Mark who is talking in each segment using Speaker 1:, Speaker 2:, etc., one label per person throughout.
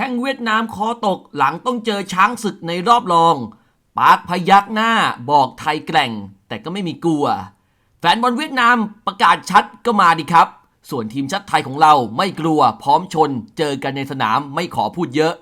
Speaker 1: ข้งเวียดนามคอตกหลังต้องเจอช้างศึกในรอบรอง ปาร์คพยักหน้าบอกไทยแกร่ง แต่ก็ไม่มีกลัว แฟนบอลเวียดนามประกาศชัดก็มาดิครับ ส่วนทีมชาติไทยของเราไม่กลัวพร้อมชน เจอกันในสนามไม่ขอพูดเยอะ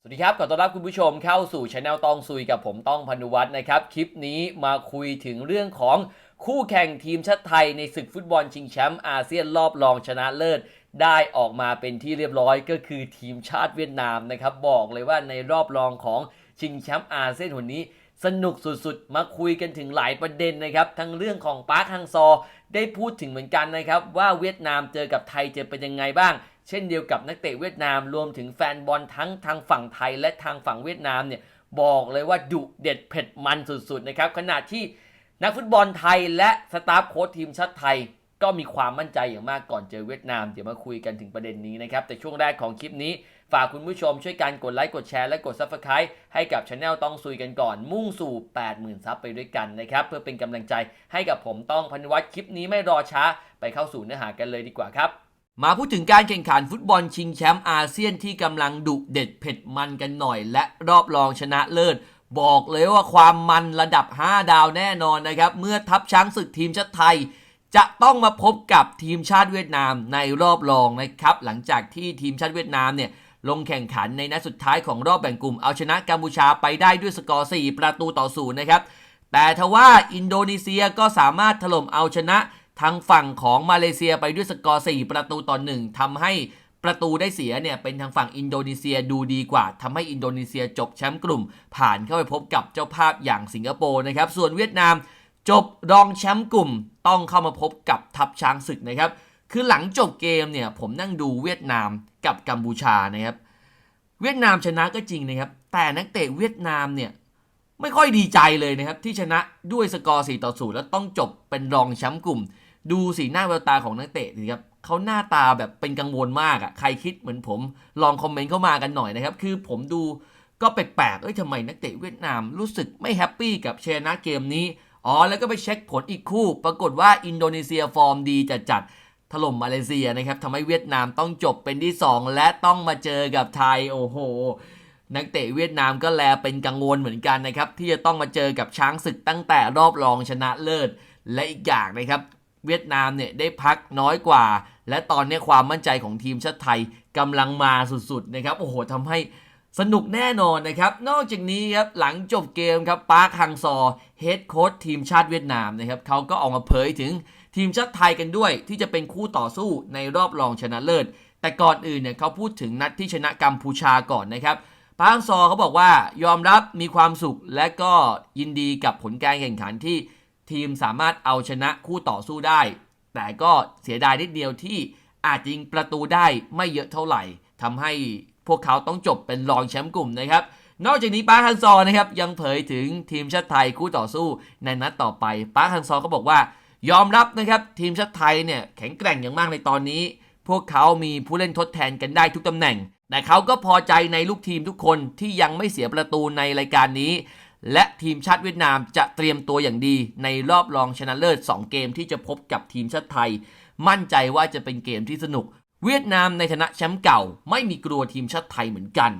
Speaker 1: สวัสดีครับขอต้อนรับคุณผู้ชมเข้าสู่ช anel ตองซุยกับผมต้องพนุวัฒน์นะครับ คลิปนี้มาคุยถึงเรื่องของคู่แข่งทีมชาติไทยในศึกฟุตบอลชิงแชมป์อาเซียนรอบรองชนะเลิศ ได้ออกมาเป็นที่เรียบร้อยก็คือทีมชาติเวียดนามนะครับ บอกเลยว่าในรอบรองของชิงแชมป์อาเซียนวันนี้ สนุกสุดๆ มาคุยกันถึงหลายประเด็นนะครับ ทั้งเรื่องของปาร์คฮังซอ ได้พูดถึงเหมือนกันนะครับ ว่าเวียดนามเจอกับไทยจะเป็นยังไงบ้าง เช่นเดียวกับนักเตะเวียดนามรวมถึงแฟนบอลทั้งทางฝั่งไทยและทางฝั่งเวียดนามเนี่ยบอกเลยว่าดุเด็ดเผ็ดมันสุดๆนะครับขณะที่นักฟุตบอลไทยและสตาฟโค้ชทีมชาติไทย ก็มีความมั่นใจอย่างมากก่อนเจอเวียดนาม เดี๋ยวมาคุยกันถึงประเด็นนี้นะครับ แต่ช่วงแรกของคลิปนี้ ฝากคุณผู้ชมช่วยกันกดไลค์กดแชร์และกด Subscribe ให้กับช anel ต้องซุยกันก่อน มุ่งสู่ 80,000 ซับไปด้วยกันนะครับ เพื่อเป็นกำลังใจให้กับผมต้องพันวัฒน์คลิปนี้ไม่รอช้า ไปเข้าสู่เนื้อหากันเลยดีกว่าครับมาพูดถึงการแข่งขันฟุตบอลชิงแชมป์อาเซียนที่กำลังดุเด็ดเผ็ดมันกันหน่อย และรอบรองชนะเลิศบอกเลยว่าความมันระดับ 5 ดาวแน่นอนนะครับ เมื่อทัพช้างศึกทีมชาติไทย จะต้องมาพบกับทีมชาติเวียดนามในรอบรองนะครับ หลังจากที่ทีมชาติเวียดนามเนี่ยลงแข่งขันในนัดสุดท้ายของรอบแบ่งกลุ่มเอาชนะกัมพูชาไปได้ด้วยสกอร์ 4 ประตูต่อศูนย์นะครับ แต่ทว่าอินโดนีเซียก็สามารถถล่มเอาชนะทางฝั่งของมาเลเซียไปด้วยสกอร์ 4 ประตูต่อ1ทำให้ประตูได้เสียเนี่ยเป็นทางฝั่งอินโดนีเซียดูดีกว่าทำให้อินโดนีเซียจบแชมป์กลุ่ม ผ่านเข้าไปพบกับเจ้าภาพอย่างสิงคโปร์นะครับ ส่วนเวียดนาม จบรองแชมป์กลุ่มต้องเข้ามาพบกับทัพช้างศึกนะครับ คือหลังจบเกมเนี่ยผมนั่งดูเวียดนามกับกัมพูชานะครับ เวียดนามชนะก็จริงนะครับ แต่นักเตะเวียดนามเนี่ยไม่ค่อยดีใจเลยนะครับ ที่ชนะด้วยสกอร์ 4 ต่อ 0 แล้วต้องจบเป็นรองแชมป์กลุ่ม ดูสีหน้าแววตาของนักเตะสิครับเขาหน้าตาแบบเป็นกังวลมากอะ่ะใครคิดเหมือนผมลองคอมเมนต์เข้ามากันหน่อยนะครับ คือผมดูก็แปลกๆเอ้ยทำไมนักเตะเวียดนามรู้สึกไม่แฮปปี้กับชนะเกมนี้ อ๋อ แล้วก็ไปเช็คผลอีกคู่ ปรากฏว่าอินโดนีเซียฟอร์มดีจัดจัดถล่มมาเลเซียนะครับทำให้เวียดนามต้องจบเป็นที่ 2 และต้องมาเจอกับไทยโอ้โหนักเตะเวียดนามก็แลเป็นกังวลเหมือนกันนะครับ ที่จะต้องมาเจอกับช้างศึกตั้งแต่รอบรองชนะเลิศ และอีกอย่างนะครับ เวียดนามเนี่ยได้พักน้อยกว่า และตอนนี้ความมั่นใจของทีมชาติไทยกำลังมาสุดๆนะครับโอ้โหทำให้ สนุกแน่นอนนะครับ นอกจากนี้ครับหลังจบเกมครับปาร์คฮังซอเฮดโค้ชทีมชาติเวียดนามนะครับเขาก็ออกมาเผยถึงทีมชาติไทยกันด้วย ที่จะเป็นคู่ต่อสู้ในรอบรองชนะเลิศ แต่ก่อนอื่นเนี่ยเขาพูดถึงนัดที่ชนะกัมพูชาก่อนนะครับปาร์คฮังซอเขาบอกว่ายอมรับมีความสุข และก็ยินดีกับผลการแข่งขันที่ทีมสามารถเอาชนะคู่ต่อสู้ได้ แต่ก็เสียดายนิดเดียวที่อาจยิงประตูได้ไม่เยอะเท่าไหร่ทำให้ พวกเขาต้องจบเป็นรองแชมป์กลุ่มนะครับนอกจากนี้ปาร์คฮังซอนะครับยังเผยถึงทีมชาติไทยคู่ต่อสู้ในนัดต่อไปปาร์คฮังซอก็บอกว่ายอมรับนะครับทีมชาติไทยเนี่ยแข็งแกร่งอย่างมากในตอนนี้ พวกเขามีผู้เล่นทดแทนกันได้ทุกตำแหน่ง แต่เขาก็พอใจในลูกทีมทุกคนที่ยังไม่เสียประตูในรายการนี้ และทีมชาติเวียดนามจะเตรียมตัวอย่างดีในรอบรองชนะเลิศ 2 เกมที่จะพบกับทีมชาติไทย มั่นใจว่าจะเป็นเกมที่สนุก เวียดนามในฐานะแชมป์เก่าไม่มีกลัวทีมชาติไทยเหมือนกัน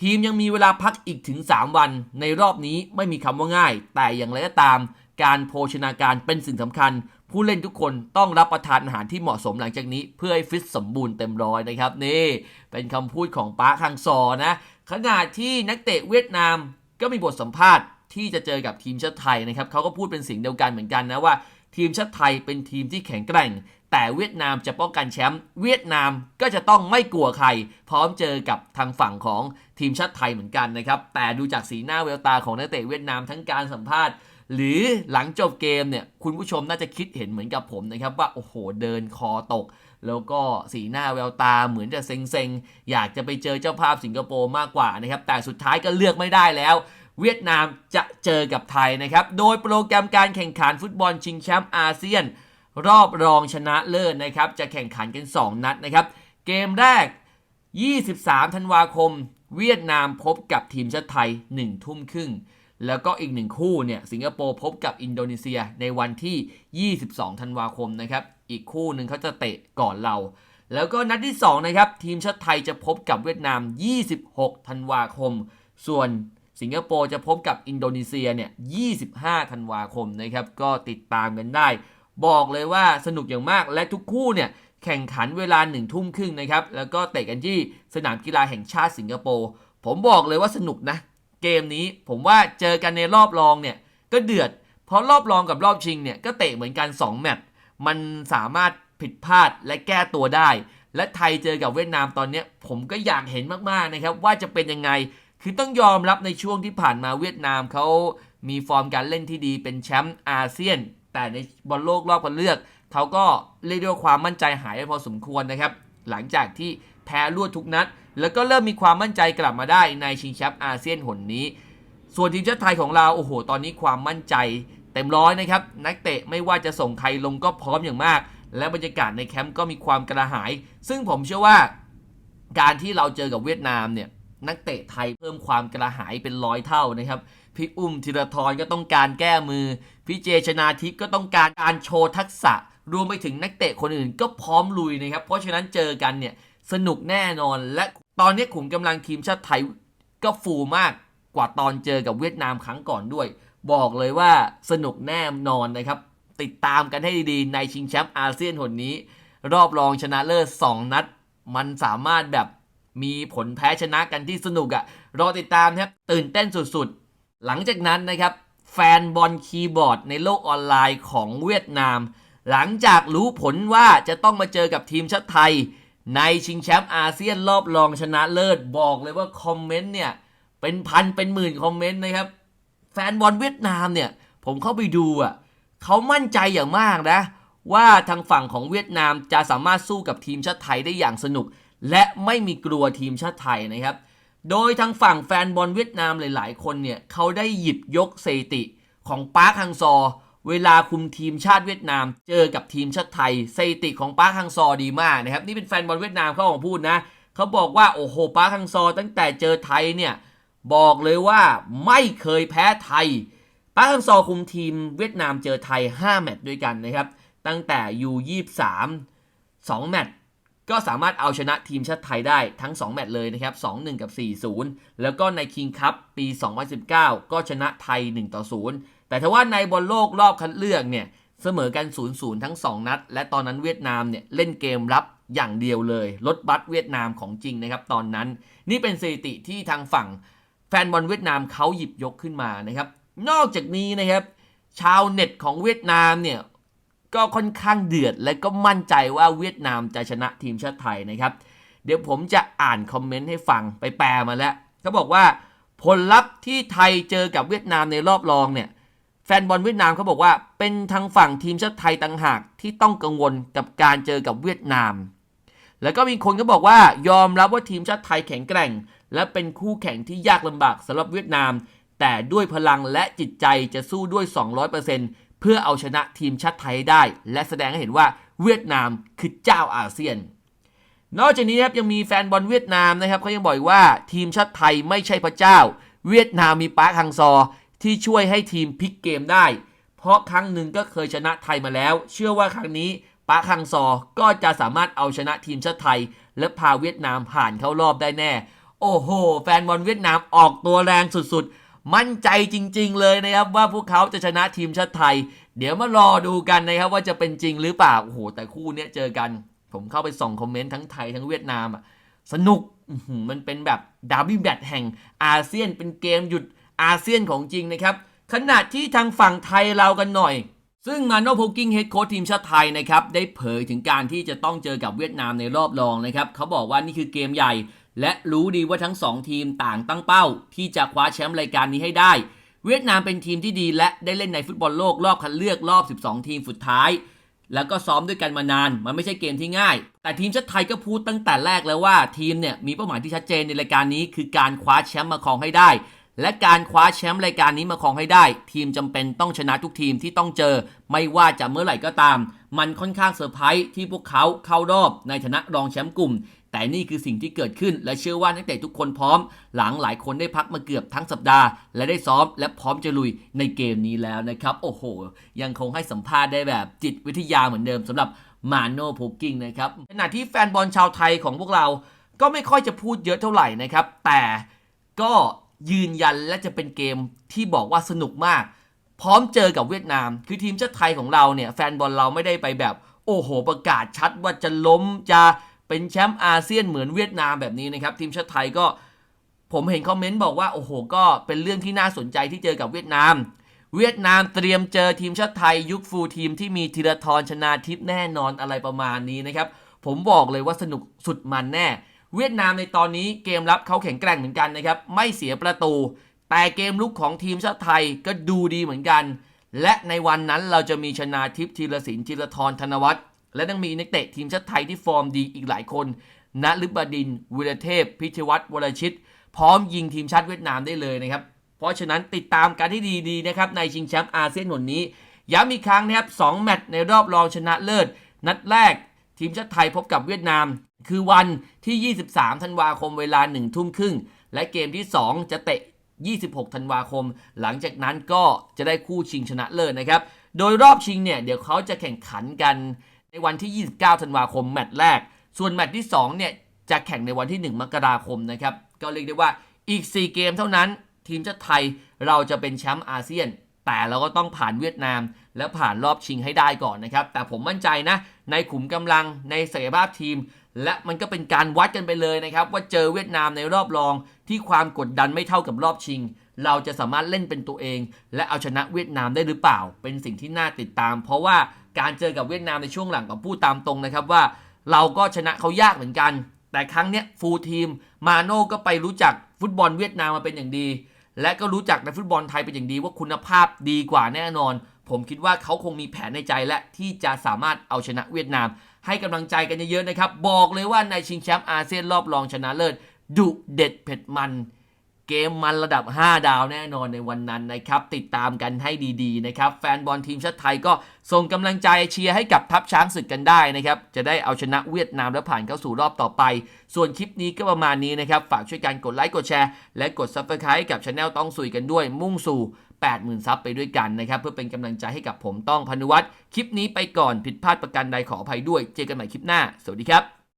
Speaker 1: ทีมยังมีเวลาพักอีกถึง 3 วัน ในรอบนี้ไม่มีคำว่าง่าย แต่อย่างไรก็ตาม การโภชนาการเป็นสิ่งสำคัญ ผู้เล่นทุกคนต้องรับประทานอาหารที่เหมาะสมหลังจากนี้ เพื่อให้ฟิตสมบูรณ์เต็มร้อยนะครับนี่เป็นคำพูดของป้าคังซอนะขณะที่นักเตะเวียดนามก็มีบทสัมภาษณ์ที่จะเจอกับทีมชาติไทยนะครับเขาก็พูดเป็นเสียงเดียวกันเหมือนกันนะว่า ทีมชาติไทยเป็นทีมที่แข็งแกร่ง แต่เวียดนามจะป้องกันแชมป์เวียดนามก็จะต้องไม่กลัวใคร พร้อมเจอกับทางฝั่งของทีมชาติไทยเหมือนกันนะครับ แต่ดูจากสีหน้าแววตาของนักเตะเวียดนามทั้งการสัมภาษณ์ หรือหลังจบเกมเนี่ยคุณผู้ชมน่าจะคิดเห็นเหมือนกับผมนะครับว่าโอ้โหเดินคอตก แล้วก็สีหน้าแววตาเหมือนจะเซ็งๆอยากจะไปเจอเจ้าภาพสิงคโปร์มากกว่านะครับแต่สุดท้ายก็เลือกไม่ได้แล้วเวียดนามจะเจอกับไทยนะครับ โดยโปรแกรมการแข่งขันฟุตบอลชิงแชมป์อาเซียน รอบรองชนะเลิศนะครับ จะแข่งขันกัน 2 นัดนะครับ เกมแรก 23 ธันวาคม เวียดนามพบกับทีมชาติไทย 1 ทุ่มครึ่ง แล้วก็อีกหนึ่งคู่เนี่ยสิงคโปร์พบกับอินโดนีเซียในวันที่ 22 ธันวาคมนะครับ อีกคู่หนึ่งเขาจะเตะก่อนเรา แล้วก็นัดที่ 2 นะครับ ทีมชาติไทยจะพบกับเวียดนาม 26 ธันวาคม ส่วนสิงคโปร์จะพบกับอินโดนีเซียเนี่ย 25 ธันวาคมนะครับ ก็ติดตามกันได้ บอกเลยว่าสนุกอย่างมากและทุกคู่เนี่ยแข่งขันเวลาหนึ่งทุ่มครึ่งนะครับ แล้วก็เตะกันที่สนามกีฬาแห่งชาติสิงคโปร์ ผมบอกเลยว่าสนุกนะ เกมนี้ผมว่าเจอกันในรอบรองเนี่ย ก็เดือด เพราะรอบรองกับรอบชิงเนี่ย ก็เตะเหมือนกัน 2 แมตช์ มันสามารถผิดพลาดและแก้ตัวได้ และไทยเจอกับเวียดนามตอนนี้ผมก็อยากเห็นมากๆนะครับ ว่าจะเป็นยังไง คือต้องยอมรับในช่วงที่ผ่านมาเวียดนามเขามีฟอร์มการเล่นที่ดีเป็นแชมป์อาเซียน แต่ในบอลโลกรอบคัดเลือก เขาก็เรียกด้ว่าความมั่นใจหายไปพอสมควรนะครับ หลังจากที่แพ้รวดทุกนัด แล้วก็เริ่มมีความมั่นใจกลับมาได้ในชิงแชมป์อาเซียนหนนี้ ส่วนทีมชาติไทยของเราโอ้โห ตอนนี้ความมั่นใจ เต็มร้อยนะครับ นักเตะไม่ว่าจะส่งใครลงก็พร้อมอย่างมาก และบรรยากาศในแคมป์ก็มีความกระหาย ซึ่งผมเชื่อว่า การที่เราเจอกับเวียดนามเนี่ย นักเตะไทยเพิ่มความกระหายเป็นร้อยเท่านะครับ พี่อุ้มธีรทรก็ต้องการแก้มือ พี่เจชนาทิพย์ก็ต้องการการโชว์ทักษะ รวมไปถึงนักเตะคนอื่นก็พร้อมลุยนะครับ เพราะฉะนั้นเจอกันเนี่ยสนุกแน่นอน และตอนนี้ขุมกำลังทีมชาติไทยก็ฟูมากกว่าตอนเจอกับเวียดนามครั้งก่อนด้วย บอกเลยว่าสนุกแน่นอนนะครับ ติดตามกันให้ดีๆในชิงแชมป์อาเซียนหนนี้ รอบรองชนะเลิศ2นัด มันสามารถแบบ มีผลแพ้ชนะกันที่สนุกอะ่ะ รอติดตามนะครับตื่นเต้นสุดๆ หลังจากนั้นนะครับ แฟนบอลคีย์บอร์ดในโลกออนไลน์ของเวียดนาม หลังจากรู้ผลว่าจะต้องมาเจอกับทีมชาติไทย ในชิงแชมป์อาเซียนรอบรองชนะเลิศบอกเลยว่าคอมเมนต์เนี่ย เป็นพันเป็นหมื่นคอมเมนต์นะครับ แฟนบอลเวียดนามเนี่ย ผมเข้าไปดูอะเขามั่นใจอย่างมากนะ ว่าทางฝั่งของเวียดนามจะสามารถสู้กับทีมชาติไทยได้อย่างสนุก และไม่มีกลัวทีมชาติไทยนะครับ โดยทางฝั่งแฟนบอลเวียดนามหลาย ๆ คนเนี่ยเขาได้หยิบยกสถิติของปาร์คฮังซอ เวลาคุมทีมชาติเวียดนาม เจอกับทีมชาติไทยสถิติของปาร์คฮังซอดีมากนะครับ นี่เป็นแฟนบอลเวียดนามเขาออกมาพูดนะเขาบอกว่าโอ้โหปาร์คฮังซอ ตั้งแต่เจอไทยเนี่ยบอกเลยว่าไม่เคยแพ้ไทยปาร์คฮังซอคุมทีมเวียดนามเจอไทย 5 แมตช์ด้วยกันนะครับ ตั้งแต่ U23 2แมตช์ ก็สามารถเอาชนะทีมชาติไทยได้ทั้ง 2 แมตช์เลยนะครับ 2-1 กับ 4-0 แล้วก็ในคิงคัพปี 2019 ก็ชนะไทย1-0แต่ถ้าว่าในบอลโลกรอบคัดเลือกเนี่ยเสมอกัน 0-0 ทั้ง 2 นัด และตอนนั้นเวียดนามเนี่ยเล่นเกมรับอย่างเดียวเลยลดบัตรเวียดนามของจริงนะครับตอนนั้น นี่เป็นสถิติที่ทางฝั่งแฟนบอลเวียดนามเขาหยิบยกขึ้นมานะครับ นอกจากนี้นะครับ ชาวเน็ตของเวียดนามเนี่ย ก็ค่อนข้างเดือด และก็มั่นใจว่าเวียดนามจะชนะทีมชาติไทยนะครับ เดี๋ยวผมจะอ่านคอมเมนต์ให้ฟังไปแปลมาแล้วเขาบอกว่าผลลัพธ์ที่ไทยเจอกับเวียดนามในรอบรองเนี่ยแฟนบอลเวียดนามเขาบอกว่าเป็นทางฝั่งทีมชาติไทยต่างหากที่ต้องกังวลกับการเจอกับเวียดนาม แล้วก็มีคนก็บอกว่ายอมรับว่าทีมชาติไทยแข็งแกร่ง และเป็นคู่แข่งที่ยากลำบากสำหรับเวียดนาม แต่ด้วยพลังและจิตใจจะสู้ด้วย 200%เเพื่อเอาชนะทีมชาติไทยได้ และแสดงให้เห็นว่าเวียดนามคือเจ้าอาเซียน นอกจากนี้นะครับยังมีแฟนบอลเวียดนามนะครับเขายังบอกอีกว่าทีมชาติไทยไม่ใช่พระเจ้า เวียดนามมีปาร์คฮังซอที่ช่วยให้ทีมพลิกเกมได้ เพราะครั้งหนึ่งก็เคยชนะไทยมาแล้ว เชื่อว่าครั้งนี้ปาร์คฮังซอก็จะสามารถเอาชนะทีมชาติไทย และพาเวียดนามผ่านเข้ารอบได้แน่ โอ้โห แฟนบอลเวียดนามออกตัวแรงสุดๆ มั่นใจจริง ๆ เลยนะครับว่าพวกเขาจะชนะทีมชาติไทย เดี๋ยวมารอดูกันนะครับว่าจะเป็นจริงหรือเปล่าโอ้โหแต่คู่เนี้ยเจอกัน ผมเข้าไปส่องคอมเมนต์ทั้งไทยทั้งเวียดนามอะสนุกมันเป็นแบบดาร์บี้แบทแห่งอาเซียนเป็นเกมหยุดอาเซียนของจริงนะครับขณะที่ทางฝั่งไทยเรากันหน่อย ซึ่งมาโนโพกิ้งเฮดโค้ชทีมชาติไทยนะครับได้เผยถึงการที่จะต้องเจอกับเวียดนามในรอบรองนะครับเขาบอกว่านี่คือเกมใหญ่ และรู้ดีว่าทั้ง 2 ทีมต่างตั้งเป้า ที่จะคว้าแชมป์รายการนี้ให้ได้ เวียดนามเป็นทีมที่ดีและได้เล่นในฟุตบอลโลกรอบคัดเลือกรอบ 12 ทีมสุดท้าย แล้วก็ซ้อมด้วยกันมานาน มันไม่ใช่เกมที่ง่าย แต่ทีมชาติไทยก็พูดตั้งแต่แรกแล้วว่าทีมเนี่ยมีเป้าหมายที่ชัดเจนในรายการนี้ คือการคว้าแชมป์มาครองให้ได้ และการคว้าแชมป์รายการนี้มาครองให้ได้ ทีมจำเป็นต้องชนะทุกทีมที่ต้องเจอ ไม่ว่าจะเมื่อไหร่ก็ตาม มันค่อนข้างเซอร์ไพรส์ที่พวกเขาเข้ารอบในฐานะรองแชมป์กลุ่ม แต่นี่คือสิ่งที่เกิดขึ้น และเชื่อว่านักเตะทุกคนพร้อม หลังหลายคนได้พักมาเกือบทั้งสัปดาห์ และได้ซ้อมและพร้อมจะลุยในเกมนี้แล้วนะครับ โอ้โห ยังคงให้สัมภาษณ์ได้แบบจิตวิทยาเหมือนเดิมสำหรับมาโนโพกิ้งนะครับขณะที่แฟนบอลชาวไทยของพวกเรา ก็ไม่ค่อยจะพูดเยอะเท่าไหร่นะครับ แต่ก็ยืนยันและจะเป็นเกมที่บอกว่าสนุกมาก พร้อมเจอกับเวียดนาม คือทีมชาติไทยของเราเนี่ยแฟนบอลเราไม่ได้ไปแบบ โอ้โห ประกาศชัดว่าจะล้มจะ เป็นแชมป์อาเซียนเหมือนเวียดนามแบบนี้นะครับ ทีมชาติไทยก็ผมเห็นคอมเมนต์บอกว่าโอ้โหก็เป็นเรื่องที่น่าสนใจที่เจอกับเวียดนาม เวียดนามเตรียมเจอทีมชาติไทยยุคฟูลทีมที่มีธีรทรชนาทิพย์แน่นอนอะไรประมาณนี้นะครับ ผมบอกเลยว่าสนุกสุดมันแน่ เวียดนามในตอนนี้เกมรับเขาแข็งแกร่งเหมือนกันนะครับ ไม่เสียประตู แต่เกมลุกของทีมชาติไทยก็ดูดีเหมือนกัน และในวันนั้นเราจะมีชนาทิพย์ธีรศิลป์ธีรทรธนวัฒน์ และยังมีนักเตะทีมชาติไทยที่ฟอร์มดีอีกหลายคนณฤบดินวิรเทพ พิชวัตรวรชิต พร้อมยิงทีมชาติเวียดนามได้เลยนะครับ เพราะฉะนั้นติดตามกันที่ดีๆนะครับในชิงแชมป์อาเซียนหนนี้ ย้ำอีกครั้งนะครับ2แมตช์ในรอบรองชนะเลิศ นัดแรก ทีมชาติไทยพบกับเวียดนาม คือวันที่ 23 ธันวาคมเวลา 1 ทุ่มครึ่ง และเกมที่ 2 จะเตะ 26 ธันวาคม หลังจากนั้นก็จะได้คู่ชิงชนะเลิศนะครับ โดยรอบชิงเนี่ยเดี๋ยวเขาจะแข่งขันกัน ในวันที่ 29 ธันวาคมแมตช์แรก ส่วนแมตช์ที่2เนี่ยจะแข่งในวันที่ 1 มกราคมนะครับ ก็เรียกได้ว่าอีก 4 เกมเท่านั้น ทีมชาติไทยเราจะเป็นแชมป์อาเซียน แต่เราก็ต้องผ่านเวียดนาม และผ่านรอบชิงให้ได้ก่อนนะครับ แต่ผมมั่นใจนะ ในขุมกำลังในศักยภาพทีม และมันก็เป็นการวัดกันไปเลยนะครับ ว่าเจอเวียดนามในรอบรองที่ความกดดันไม่เท่ากับรอบชิง เราจะสามารถเล่นเป็นตัวเอง และเอาชนะเวียดนามได้หรือเปล่า เป็นสิ่งที่น่าติดตาม เพราะว่า การเจอกับเวียดนามในช่วงหลังกับพูดตามตรงนะครับว่า เราก็ชนะเขายากเหมือนกัน แต่ครั้งเนี้ยฟูลทีมมาโน่ก็ไปรู้จักฟุตบอลเวียดนามมาเป็นอย่างดี และก็รู้จักในฟุตบอลไทยเป็นอย่างดีว่าคุณภาพดีกว่าแน่นอน ผมคิดว่าเขาคงมีแผนในใจและที่จะสามารถเอาชนะเวียดนาม ให้กำลังใจกันเยอะๆนะครับ บอกเลยว่าในชิงแชมป์อาเซียนรอบรองชนะเลิศดุเด็ดเผ็ดมัน เกมมันระดับ 5 ดาวแน่นอนในวันนั้นนะครับติดตามกันให้ดีๆนะครับแฟนบอลทีมชาติไทยก็ส่งกำลังใจเชียร์ให้กับทัพช้างศึกกันได้นะครับจะได้เอาชนะเวียดนามและผ่านเข้าสู่รอบต่อไป ส่วนคลิปนี้ก็ประมาณนี้นะครับฝากช่วยกันกดไลค์กดแชร์และกด Subscribe กับช anel ต้องสุยกันด้วยมุ่งสู่ 80,000 ซับไปด้วยกันนะครับเพื่อเป็นกำลังใจให้กับผมต้องพนุวัฒน์คลิปนี้ไปก่อนผิดพลาดประการใดขออภัยด้วย เจอกันใหม่คลิปหน้า สวัสดีครับ